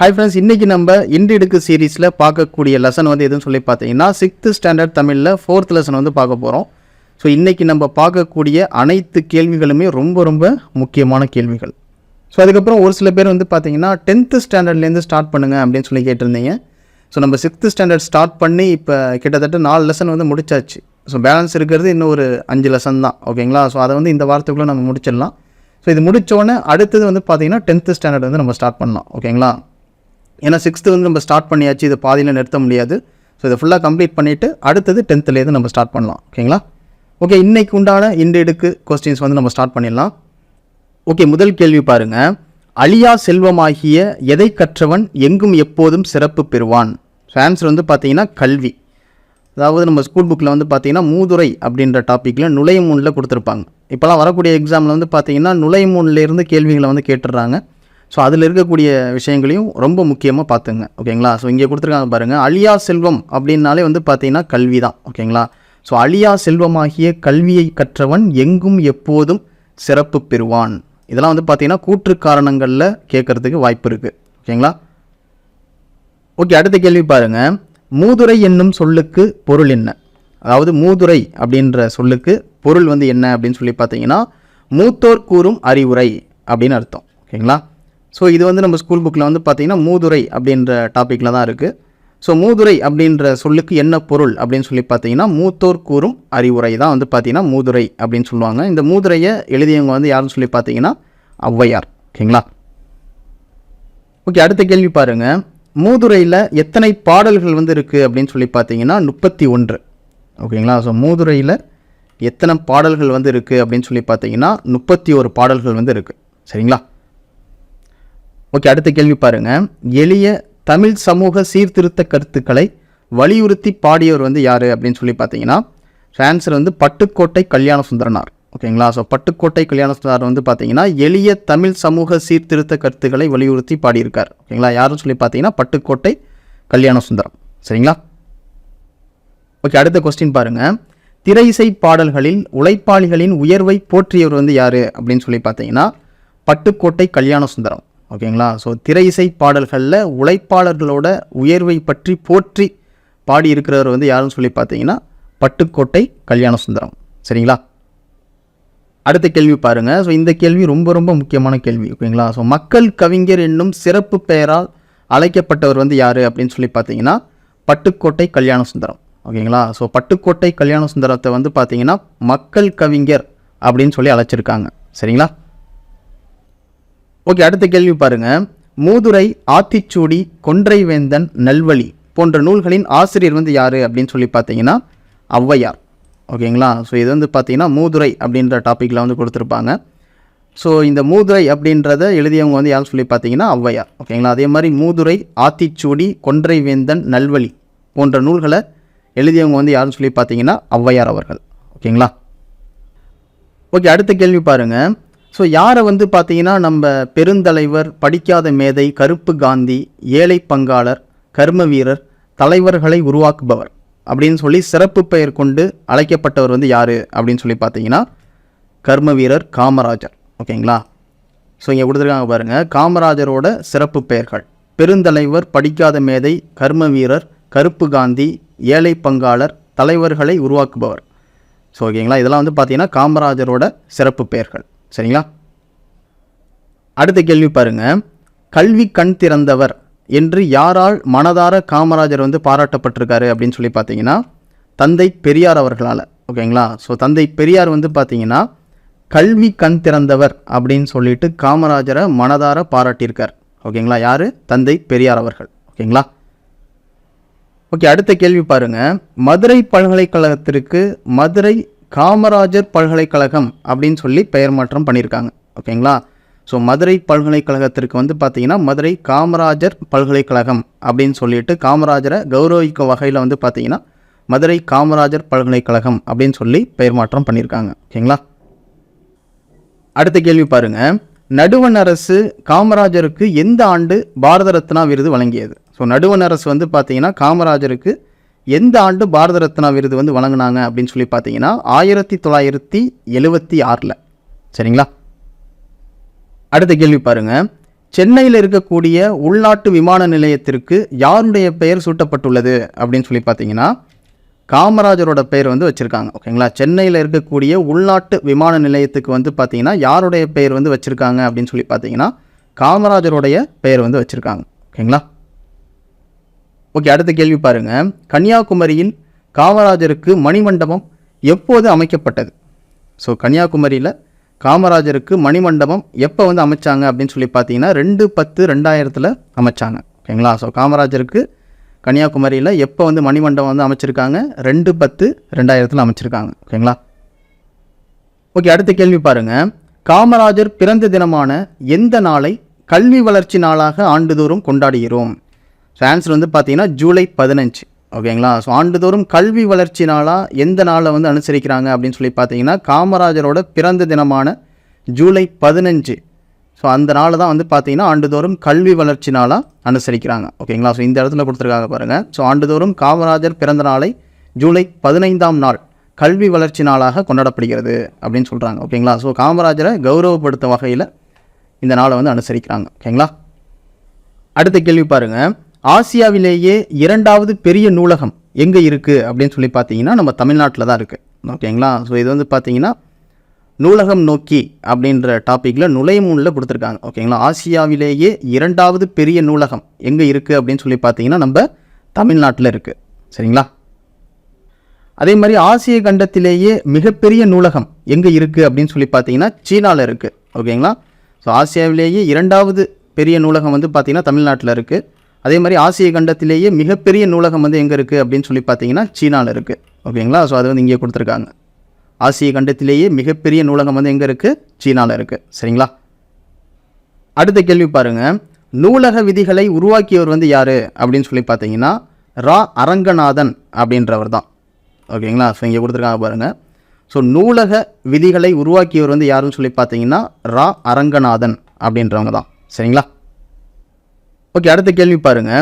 Hi friends இன்றைக்கி நம்ம இன்று எடுக்கு சீரீஸில் பார்க்கக்கூடிய லெசன் வந்து எதுன்னு சொல்லி பார்த்தீங்கன்னா சிக்ஸ்த்து ஸ்டாண்டர்ட் தமிழில் ஃபோர்த் லெசன் வந்து பார்க்க போகிறோம் ஸோ இன்றைக்கி நம்ம பார்க்கக்கூடிய அனைத்து கேள்விகளுமே ரொம்ப ரொம்ப முக்கியமான கேள்விகள். ஸோ அதுக்கப்புறம் ஒரு சில பேர் வந்து பார்த்தீங்கன்னா டென்த்து ஸ்டாண்டர்ட்லேருந்து ஸ்டார்ட் பண்ணுங்க அப்படின்னு சொல்லி கேட்டிருந்தீங்க. ஸோ நம்ம சிக்ஸ்த்து ஸ்டாண்டர்ட் ஸ்டார்ட் பண்ணி இப்போ கிட்டத்தட்ட நாலு லெசன் வந்து முடிச்சாச்சு. ஸோ பேலன்ஸ் இருக்கிறது இன்னும் ஒரு அஞ்சு லெசன் தான் ஓகேங்களா ஸோ அதை வந்து இந்த வாரத்துக்குள்ளே நம்ம முடிச்சிடலாம். ஸோ இது முடித்தோடனே அடுத்தது வந்து பார்த்தீங்கன்னா டென்த்து ஸ்டாண்டர்ட் வந்து நம்ம ஸ்டார்ட் பண்ணலாம் ஓகேங்களா ஏன்னா சிக்ஸ்த்து வந்து நம்ம ஸ்டார்ட் பண்ணியாச்சு இதை பாதியில் நிறுத்த முடியாது. ஸோ இதை ஃபுல்லாக கம்ப்ளீட் பண்ணிவிட்டு அடுத்தது டென்த்துலேருந்து நம்ம ஸ்டார்ட் பண்ணலாம். ஓகேங்களா ஓகே இன்றைக்கு உண்டான இந்த எடுக்கு கொஸ்டின்ஸ் வந்து நம்ம ஸ்டார்ட் பண்ணிடலாம். ஓகே முதல் கேள்வி பாருங்க. அழியா செல்வமாகிய எதை கற்றவன் எங்கும் எப்போதும் சிறப்பு பெறுவான்? ஸோ ஆன்சர் வந்து பார்த்தீங்கன்னா கல்வி. அதாவது நம்ம ஸ்கூல் புக்கில் வந்து பார்த்தீங்கன்னா மூதுரை அப்படின்ற டாப்பிக்கில் நுழைமூனில் கொடுத்துருப்பாங்க. இப்போலாம் வரக்கூடிய எக்ஸாமில் வந்து பார்த்தீங்கன்னா நுழைமூன்லேருந்து கேள்விகளை வந்து கேட்டுடுறாங்க. ஸோ அதில் இருக்கக்கூடிய விஷயங்களையும் ரொம்ப முக்கியமாக பார்த்துங்க. ஓகேங்களா? ஸோ இங்கே கொடுத்துருக்காங்க பாருங்கள் அழியா செல்வம் அப்படின்னாலே வந்து பார்த்தீங்கன்னா கல்வி தான் ஓகேங்களா? ஸோ அழியா செல்வமாகிய கல்வியை கற்றவன் எங்கும் எப்போதும் சிறப்பு பெறுவான். இதெல்லாம் வந்து பார்த்தீங்கன்னா கூற்று காரணங்களில் கேட்குறதுக்கு வாய்ப்பு இருக்குது ஓகேங்களா? ஓகே அடுத்த கேள்வி பாருங்கள் மூதுரை என்னும் சொல்லுக்கு பொருள் என்ன? அதாவது மூதுரை அப்படின்ற சொல்லுக்கு பொருள் வந்து என்ன அப்படின்னு சொல்லி பார்த்தீங்கன்னா மூத்தோர் கூறும் அறிவுரை அப்படின்னு அர்த்தம். ஓகேங்களா? ஸோ இது வந்து நம்ம ஸ்கூல் புக்கில் வந்து பார்த்தீங்கன்னா மூதுரை அப்படின்ற டாப்பிக்கில் தான் இருக்குது ஸோ மூதுரை அப்படின்ற சொல்லுக்கு என்ன பொருள் அப்படின்னு சொல்லி பார்த்தீங்கன்னா மூத்தோர் கூறும் அறிவுரை தான் வந்து பார்த்தீங்கன்னா மூதுரை அப்படின்னு சொல்லுவாங்க. இந்த மூதுரையை எழுதியவங்க வந்து யாருன்னு சொல்லி பார்த்தீங்கன்னா ஔவையார். ஓகேங்களா? ஓகே அடுத்த கேள்வி பாருங்க. மூதுரையில் எத்தனை பாடல்கள் வந்து இருக்குது அப்படின்னு சொல்லி பார்த்தீங்கன்னா முப்பத்தி ஒன்று. ஓகேங்களா? ஸோ மூதுரையில் எத்தனை பாடல்கள் வந்து இருக்குது அப்படின்னு சொல்லி பார்த்தீங்கன்னா முப்பத்தி ஒரு பாடல்கள் வந்து இருக்குது சரிங்களா? ஓகே அடுத்த கேள்வி பாருங்க. எளிய தமிழ் சமூக சீர்திருத்த கருத்துக்களை வலியுறுத்தி பாடியவர் வந்து யார் அப்படின்னு சொல்லி பார்த்தீங்கன்னா ஆன்சர் வந்து பட்டுக்கோட்டை கல்யாண சுந்தரனார். ஓகேங்களா ஸோ பட்டுக்கோட்டை கல்யாண சுந்தரனார் வந்து பார்த்தீங்கன்னா எளிய தமிழ் சமூக சீர்திருத்த கருத்துக்களை வலியுறுத்தி பாடியிருக்கார். ஓகேங்களா யாருன்னு சொல்லி பார்த்தீங்கன்னா பட்டுக்கோட்டை கல்யாண சுந்தரம். சரிங்களா? ஓகே அடுத்த கொஸ்டின் பாருங்கள் திரை இசை பாடல்களில் உழைப்பாளிகளின் உயர்வை போற்றியவர் வந்து யார் அப்படின்னு சொல்லி பார்த்தீங்கன்னா பட்டுக்கோட்டை கல்யாண சுந்தரம். ஓகேங்களா? ஸோ திரை இசை பாடல்களில் உழைப்பாளர்களோட உயர்வை பற்றி போற்றி பாடி இருக்கிறவர் வந்து யாருன்னு சொல்லி பார்த்தீங்கன்னா பட்டுக்கோட்டை கல்யாண சுந்தரம் சரிங்களா? அடுத்த கேள்வி பாருங்க. ஸோ இந்த கேள்வி ரொம்ப ரொம்ப முக்கியமான கேள்வி ஓகேங்களா? ஸோ மக்கள் கவிஞர் என்னும் சிறப்பு பெயரால் அழைக்கப்பட்டவர் வந்து யார் அப்படின்னு சொல்லி பார்த்தீங்கன்னா பட்டுக்கோட்டை கல்யாண சுந்தரம் ஓகேங்களா? ஸோ பட்டுக்கோட்டை கல்யாண சுந்தரத்தை வந்து பார்த்தீங்கன்னா மக்கள் கவிஞர் அப்படின்னு சொல்லி அழைச்சிருக்காங்க. சரிங்களா? ஓகே அடுத்த கேள்வி பாருங்க. மூதுரை ஆத்திச்சூடி கொன்றைவேந்தன் நல்வழி போன்ற நூல்களின் ஆசிரியர் வந்து யார் அப்படின்னு சொல்லி பார்த்தீங்கன்னா ஔவையார். ஓகேங்களா? ஸோ இது வந்து பார்த்தீங்கன்னா மூதுரை அப்படின்ற டாப்பிக்கில் வந்து கொடுத்துருப்பாங்க. ஸோ இந்த மூதுரை அப்படின்றத எழுதியவங்க வந்து யார் சொல்லி பார்த்தீங்கன்னா ஔவையார். ஓகேங்களா? அதே மாதிரி மூதுரை ஆத்திச்சூடி கொன்றைவேந்தன் நல்வழி போன்ற நூல்களை எழுதியவங்க வந்து யாருன்னு சொல்லி பார்த்தீங்கன்னா ஔவையார் அவர்கள். ஓகேங்களா? ஓகே அடுத்த கேள்வி பாருங்கள் ஸோ யாரை வந்து பார்த்தீங்கன்னா நம்ம பெருந்தலைவர் படிக்காத மேதை கருப்பு காந்தி ஏழை பங்காளர் கர்ம வீரர் தலைவர்களை உருவாக்குபவர் அப்படின்னு சொல்லி சிறப்பு பெயர் கொண்டு அழைக்கப்பட்டவர் வந்து யார் அப்படின்னு சொல்லி பார்த்தீங்கன்னா கர்ம வீரர் காமராஜர். ஓகேங்களா? ஸோ இங்கே கொடுத்துருக்காங்க பாருங்கள் காமராஜரோட சிறப்பு பெயர்கள். பெருந்தலைவர் படிக்காத மேதை கர்ம வீரர் கருப்பு காந்தி ஏழை பங்காளர் தலைவர்களை உருவாக்குபவர். ஸோ ஓகேங்களா? இதெல்லாம் வந்து பார்த்தீங்கன்னா காமராஜரோட சிறப்பு பெயர்கள். சரிங்களா? அடுத்த கேள்வி பாருங்க. கல்வி கண் திறந்தவர் என்று யாரால் மனதார காமராஜர் வந்து பாராட்டப்பட்டிருக்காரு அப்படின்னு சொல்லி பார்த்தீங்கன்னா தந்தை பெரியார் அவர்களால். ஓகேங்களா? ஸோ தந்தை பெரியார் வந்து பார்த்தீங்கன்னா கல்வி கண் திறந்தவர் அப்படின்னு சொல்லிட்டு காமராஜரை மனதார பாராட்டியிருக்கார். ஓகேங்களா? யார்? தந்தை பெரியார் அவர்கள். ஓகேங்களா? ஓகே அடுத்த கேள்வி பாருங்கள் மதுரை பல்கலைக்கழகத்திற்கு மதுரை காமராஜர் பல்கலைக்கழகம் அப்படின்னு சொல்லி பெயர் மாற்றம் பண்ணியிருக்காங்க. ஓகேங்களா? ஸோ மதுரை பல்கலைக்கழகத்திற்கு வந்து பார்த்தீங்கன்னா மதுரை காமராஜர் பல்கலைக்கழகம் அப்படின்னு சொல்லிட்டு காமராஜரை கௌரவிக்கும் வகையில் வந்து பார்த்திங்கன்னா மதுரை காமராஜர் பல்கலைக்கழகம் அப்படின்னு சொல்லி பெயர் மாற்றம் பண்ணியிருக்காங்க. ஓகேங்களா? அடுத்த கேள்வி பாருங்கள் நடுவண் அரசு காமராஜருக்கு எந்த ஆண்டு பாரத ரத்னா விருது வழங்கியது? ஸோ நடுவண் அரசு வந்து பார்த்திங்கன்னா காமராஜருக்கு எந்த ஆண்டு பாரத ரத்னா விருது வந்து வழங்கினாங்க அப்படின்னு சொல்லி பார்த்தீங்கன்னா ஆயிரத்தி தொள்ளாயிரத்தி எழுவத்தி ஆறில். சரிங்களா? அடுத்த கேள்வி பாருங்க. சென்னையில் இருக்கக்கூடிய உள்நாட்டு விமான நிலையத்திற்கு யாருடைய பெயர் சூட்டப்பட்டுள்ளது அப்படின்னு சொல்லி பார்த்தீங்கன்னா காமராஜரோட பெயர் வந்து வச்சுருக்காங்க. ஓகேங்களா? சென்னையில் இருக்கக்கூடிய உள்நாட்டு விமான நிலையத்துக்கு வந்து பார்த்தீங்கன்னா யாருடைய பெயர் வந்து வச்சுருக்காங்க அப்படின்னு சொல்லி பார்த்தீங்கன்னா காமராஜருடைய பெயர் வந்து வச்சுருக்காங்க. ஓகேங்களா? ஓகே அடுத்த கேள்வி பாருங்கள் கன்னியாகுமரியில் காமராஜருக்கு மணிமண்டபம் எப்போது அமைக்கப்பட்டது? ஸோ கன்னியாகுமரியில் காமராஜருக்கு மணிமண்டபம் எப்போ வந்து அமைச்சாங்க அப்படின்னு சொல்லி பார்த்தீங்கன்னா ரெண்டு பத்து ரெண்டாயிரத்தில் அமைச்சாங்க. ஓகேங்களா? ஸோ காமராஜருக்கு கன்னியாகுமரியில் எப்போ வந்து மணிமண்டபம் வந்து அமைச்சிருக்காங்க? ரெண்டு பத்து ரெண்டாயிரத்தில் அமைச்சிருக்காங்க. ஓகேங்களா? ஓகே அடுத்த கேள்வி பாருங்க. காமராஜர் பிறந்த தினமான எந்த நாளை கல்வி வளர்ச்சி நாளாக ஆண்டுதோறும் கொண்டாடுகிறோம்? ஸோ ஆன்சர் வந்து பார்த்தீங்கன்னா ஜூலை பதினஞ்சு ஓகேங்களா? ஸோ ஆண்டுதோறும் கல்வி வளர்ச்சி நாளாக எந்த நாளை வந்து அனுசரிக்கிறாங்க அப்படின்னு சொல்லி பார்த்தீங்கன்னா காமராஜரோட பிறந்த தினமான ஜூலை பதினஞ்சு. ஸோ அந்த நாள் தான் வந்து பார்த்தீங்கன்னா ஆண்டுதோறும் கல்வி வளர்ச்சி நாளாக அனுசரிக்கிறாங்க ஓகேங்களா? ஸோ இந்த இடத்துல கொடுத்துருக்காங்க பாருங்கள் ஸோ ஆண்டுதோறும் காமராஜர் பிறந்த நாளை ஜூலை பதினைந்தாம் நாள் கல்வி வளர்ச்சி நாளாக கொண்டாடப்படுகிறது அப்படின்னு சொல்கிறாங்க ஓகேங்களா? ஸோ காமராஜரை கௌரவப்படுத்தும் வகையில் இந்த நாளை வந்து அனுசரிக்கிறாங்க ஓகேங்களா? அடுத்த கேள்வி பாருங்கள் ஆசியாவிலேயே இரண்டாவது பெரிய நூலகம் எங்கே இருக்குது அப்படின்னு சொல்லி பார்த்தீங்கன்னா நம்ம தமிழ்நாட்டில் தான் இருக்குது ஓகேங்களா ஸோ இது வந்து பார்த்தீங்கன்னா நூலகம் நோக்கி அப்படின்ற டாப்பிக்கில் நுழைமுனில் கொடுத்துருக்காங்க. ஓகேங்களா ஆசியாவிலேயே இரண்டாவது பெரிய நூலகம் எங்கே இருக்குது அப்படின்னு சொல்லி பார்த்தீங்கன்னா நம்ம தமிழ்நாட்டில் இருக்குது சரிங்களா? அதே மாதிரி ஆசிய கண்டத்திலேயே மிகப்பெரிய நூலகம் எங்கே இருக்குது அப்படின்னு சொல்லி பார்த்தீங்கன்னா சீனாவில் இருக்குது ஓகேங்களா ஸோ ஆசியாவிலேயே இரண்டாவது பெரிய நூலகம் வந்து பார்த்திங்கன்னா தமிழ்நாட்டில் இருக்குது அதே மாதிரி ஆசிய கண்டத்திலேயே மிகப்பெரிய நூலகம் வந்து எங்கே இருக்குது அப்படின்னு சொல்லி பார்த்தீங்கன்னா சீனாவில் இருக்குது ஓகேங்களா? ஸோ அது வந்து இங்கே கொடுத்துருக்காங்க. ஆசிய கண்டத்திலேயே மிகப்பெரிய நூலகம் வந்து எங்கே இருக்குது சீனாவில் இருக்குது சரிங்களா? அடுத்த கேள்வி பாருங்க. நூலக விதிகளை உருவாக்கியவர் வந்து யார்? அப்படின்னு சொல்லி பார்த்தீங்கன்னா ரா அரங்கநாதன் அப்படின்றவர் தான். ஓகேங்களா? ஸோ இங்கே கொடுத்துருக்காங்க பாருங்கள் ஸோ நூலக விதிகளை உருவாக்கியவர் வந்து யாருன்னு சொல்லி பார்த்தீங்கன்னா ரா அரங்கநாதன் அப்படின்றவங்க தான். சரிங்களா? ஓகே அடுத்த கேள்வி பாருங்க.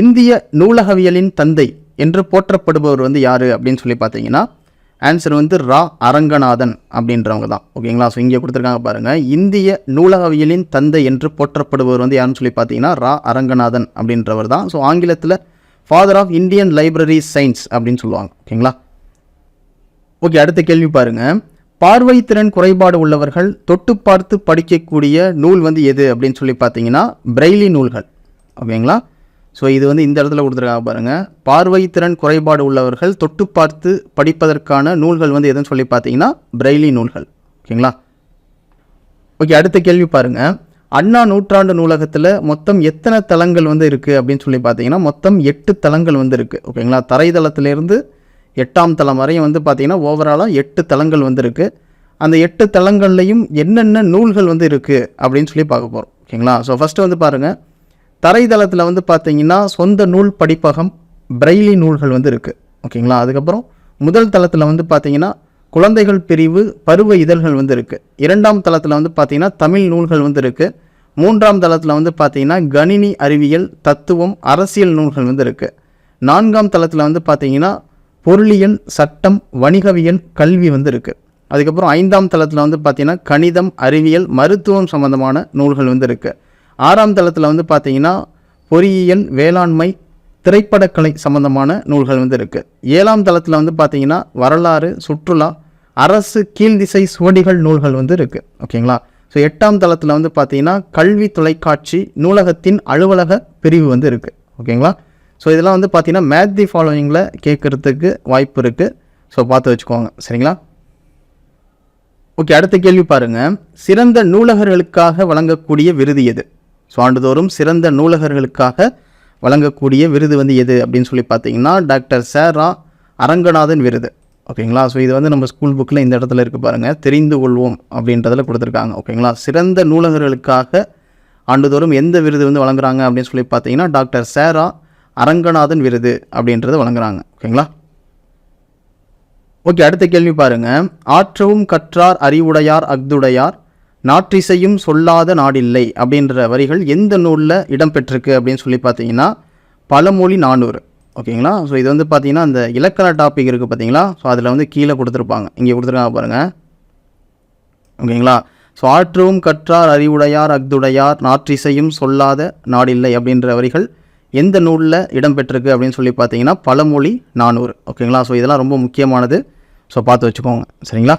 இந்திய நூலகவியலின் தந்தை என்று போற்றப்படுபவர் வந்து யார் அப்படின்னு சொல்லி பார்த்தீங்கன்னா ஆன்சர் வந்து ரா. அரங்கநாதன் அப்படின்றவங்க தான். ஓகேங்களா? ஸோ இங்கே கொடுத்துருக்காங்க பாருங்கள் இந்திய நூலகவியலின் தந்தை என்று போற்றப்படுபவர் வந்து யாருன்னு சொல்லி பார்த்தீங்கன்னா ரா. அரங்கநாதன் அப்படின்றவர் தான். ஸோ ஆங்கிலத்தில் father of Indian library science அப்படின்னு சொல்லுவாங்க. ஓகேங்களா? ஓகே அடுத்த கேள்வி பாருங்கள் பார்வைத்திறன் குறைபாடு உள்ளவர்கள் தொட்டு பார்த்து படிக்கக்கூடிய நூல் வந்து எது அப்படின்னு சொல்லி பார்த்தீங்கன்னா பிரெய்லி நூல்கள். ஓகேங்களா? ஸோ இது வந்து இந்த இடத்துல கொடுத்துருக்காங்க பாருங்கள் பார்வைத்திறன் குறைபாடு உள்ளவர்கள் தொட்டு பார்த்து படிப்பதற்கான நூல்கள் வந்து எதுன்னு சொல்லி பார்த்தீங்கன்னா பிரெய்லி நூல்கள். ஓகேங்களா? ஓகே அடுத்த கேள்வி பாருங்கள் அண்ணா நூற்றாண்டு நூலகத்தில் மொத்தம் எத்தனை தளங்கள் வந்து இருக்குது அப்படின்னு சொல்லி பார்த்தீங்கன்னா மொத்தம் எட்டு தளங்கள் வந்து இருக்குது ஓகேங்களா? தரைதளத்திலேருந்து எட்டாம் தளம் வரையும் வந்து பார்த்தீங்கன்னா ஓவராலாக எட்டு தளங்கள் வந்து இருக்குது அந்த எட்டு தளங்கள்லையும் என்னென்ன நூல்கள் வந்து இருக்குது அப்படின்னு சொல்லி பார்க்க போகிறோம் ஓகேங்களா? ஸோ ஃபஸ்ட்டு வந்து பாருங்கள் தரைதளத்தில் வந்து பார்த்தீங்கன்னா சொந்த நூல் படிப்பகம் பிரெய்லி நூல்கள் வந்து இருக்குது ஓகேங்களா? அதுக்கப்புறம் முதல் தளத்தில் வந்து பார்த்தீங்கன்னா குழந்தைகள் பிரிவு பருவ இதழ்கள் வந்து இருக்குது இரண்டாம் தளத்தில் வந்து பார்த்தீங்கன்னா தமிழ் நூல்கள் வந்து இருக்குது மூன்றாம் தளத்தில் வந்து பார்த்தீங்கன்னா கணினி அறிவியல் தத்துவம் அரசியல் நூல்கள் வந்து இருக்குது நான்காம் தளத்தில் வந்து பார்த்தீங்கன்னா பொருளியல் சட்டம் வணிகவியல் கல்வி வந்து இருக்குது அதுக்கப்புறம் ஐந்தாம் தளத்தில் வந்து பார்த்தீங்கன்னா கணிதம் அறிவியல் மருத்துவம் சம்பந்தமான நூல்கள் வந்து இருக்குது ஆறாம் தளத்தில் வந்து பார்த்தீங்கன்னா பொறியியல் வேளாண்மை திரைப்படக்கலை சம்பந்தமான நூல்கள் வந்து இருக்குது ஏழாம் தளத்தில் வந்து பார்த்தீங்கன்னா வரலாறு சுற்றுலா அரசு கீழ்திசை சுவடிகள் நூல்கள் வந்து இருக்குது ஓகேங்களா? ஸோ எட்டாம் தளத்தில் வந்து பார்த்தீங்கன்னா கல்வி தொலைக்காட்சி நூலகத்தின் அலுவலக பிரிவு வந்து இருக்குது ஓகேங்களா? ஸோ இதெல்லாம் வந்து பார்த்தீங்கன்னா மேத் தி ஃபாலோயிங்கில் கேட்குறதுக்கு வாய்ப்பு இருக்குது ஸோ பார்த்து வச்சுக்கோங்க. சரிங்களா? ஓகே அடுத்த கேள்வி பாருங்க. சிறந்த நூலகர்களுக்காக வழங்கக்கூடிய விருது எது? ஸோ ஆண்டுதோறும் சிறந்த நூலகர்களுக்காக வழங்கக்கூடிய விருது வந்து எது அப்படின்னு சொல்லி பார்த்தீங்கன்னா டாக்டர் சேரா அரங்கநாதன் விருது. ஓகேங்களா? ஸோ இது வந்து நம்ம ஸ்கூல் புக்கில் இந்த இடத்துல இருக்குது பாருங்கள் தெரிந்து கொள்வோம் அப்படின்றதில் கொடுத்துருக்காங்க. ஓகேங்களா? சிறந்த நூலகர்களுக்காக ஆண்டுதோறும் எந்த விருது வந்து வழங்குறாங்க அப்படின்னு சொல்லி பார்த்தீங்கன்னா டாக்டர் சேரா அரங்கநாதன் விருது அப்படின்றத வழங்குறாங்க. ஓகேங்களா? ஓகே அடுத்த கேள்வி பாருங்கள் ஆற்றவும் கற்றார் அறிவுடையார் அக்துடையார் நாற்றிசையும் சொல்லாத நாடில்லை அப்படின்ற வரிகள் எந்த நூலில் இடம்பெற்றிருக்கு அப்படின்னு சொல்லி பார்த்தீங்கன்னா பழமொழி நானூறு. ஓகேங்களா? ஸோ இது வந்து பார்த்தீங்கன்னா அந்த இலக்கண டாபிக் இருக்குது பார்த்தீங்களா? ஸோ அதில் வந்து கீழே கொடுத்துருப்பாங்க. இங்கே கொடுத்துருக்காங்க பாருங்கள் ஓகேங்களா? ஸோ ஆற்றவும் கற்றார் அறிவுடையார் அக்துடையார் நாற்றிசையும் சொல்லாத நாடில்லை அப்படின்ற வரிகள் எந்த நூலில் இடம்பெற்றிருக்கு அப்படின்னு சொல்லி பார்த்தீங்கன்னா பழமொழி நானூறு. ஓகேங்களா? ஸோ இதெல்லாம் ரொம்ப முக்கியமானது. ஸோ பார்த்து வச்சுக்கோங்க. சரிங்களா?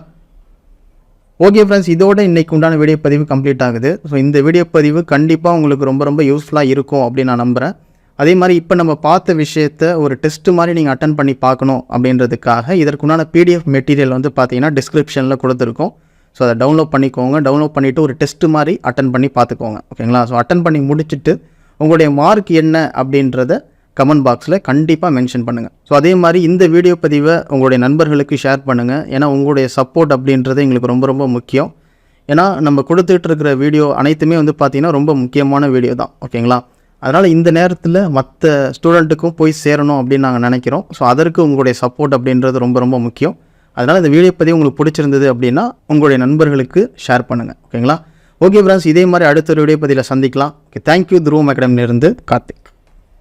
ஓகே ஃப்ரெண்ட்ஸ் இதோட இன்னைக்கு உண்டான வீடியோ பதிவு கம்ப்ளீட் ஆகுது. ஸோ இந்த வீடியோ பதிவு கண்டிப்பாக உங்களுக்கு ரொம்ப ரொம்ப யூஸ்ஃபுல்லாக இருக்கும் அப்படின்னு நான் நம்புகிறேன் அதே மாதிரி இப்போ நம்ம பார்த்த விஷயத்த ஒரு டெஸ்ட் மாதிரி நீங்கள் அட்டன் பண்ணி பார்க்கணும் அப்படின்றதுக்காக இதற்குண்டான பிடிஎஃப் மெட்டீரியல் வந்து பார்த்தீங்கன்னா டிஸ்கிரிப்ஷனில் கொடுத்துருக்கோம். ஸோ அதை டவுன்லோட் பண்ணிக்கோங்க. டவுன்லோட் பண்ணிவிட்டு ஒரு டெஸ்ட் மாதிரி அட்டன் பண்ணி பார்த்துக்கோங்க. ஓகேங்களா ஸோ அட்டன் பண்ணி முடிச்சுட்டு உங்களுடைய மார்க் என்ன அப்படின்றத கமெண்ட் பாக்ஸில் கண்டிப்பாக மென்ஷன் பண்ணுங்கள் ஸோ அதே மாதிரி இந்த வீடியோ பதிவை உங்களுடைய நண்பர்களுக்கு ஷேர் பண்ணுங்கள் ஏன்னா உங்களுடைய சப்போர்ட் அப்படின்றது எங்களுக்கு ரொம்ப ரொம்ப முக்கியம். ஏன்னா நம்ம கொடுத்துட்டு இருக்கிற வீடியோ அனைத்துமே வந்து பார்த்திங்கன்னா ரொம்ப முக்கியமான வீடியோ தான். ஓகேங்களா அதனால் இந்த நேரத்தில் மற்ற ஸ்டூடெண்ட்டுக்கும் போய் சேரணும் அப்படின்னு நாங்கள் நினைக்கிறோம். ஸோ அதற்கு உங்களுடைய சப்போர்ட் அப்படின்றது ரொம்ப ரொம்ப முக்கியம். அதனால் இந்த வீடியோ பதிவு உங்களுக்கு பிடிச்சிருந்தது அப்படின்னா உங்களுடைய நண்பர்களுக்கு ஷேர் பண்ணுங்கள் ஓகேங்களா ஓகே ஃப்ரெண்ட்ஸ் இதே மாதிரி அடுத்த ஒரு வீடியோ பதிவில் சந்திக்கலாம். ஓகே தேங்க்யூ துருவம் அகாடமிலிருந்து கார்த்திக்.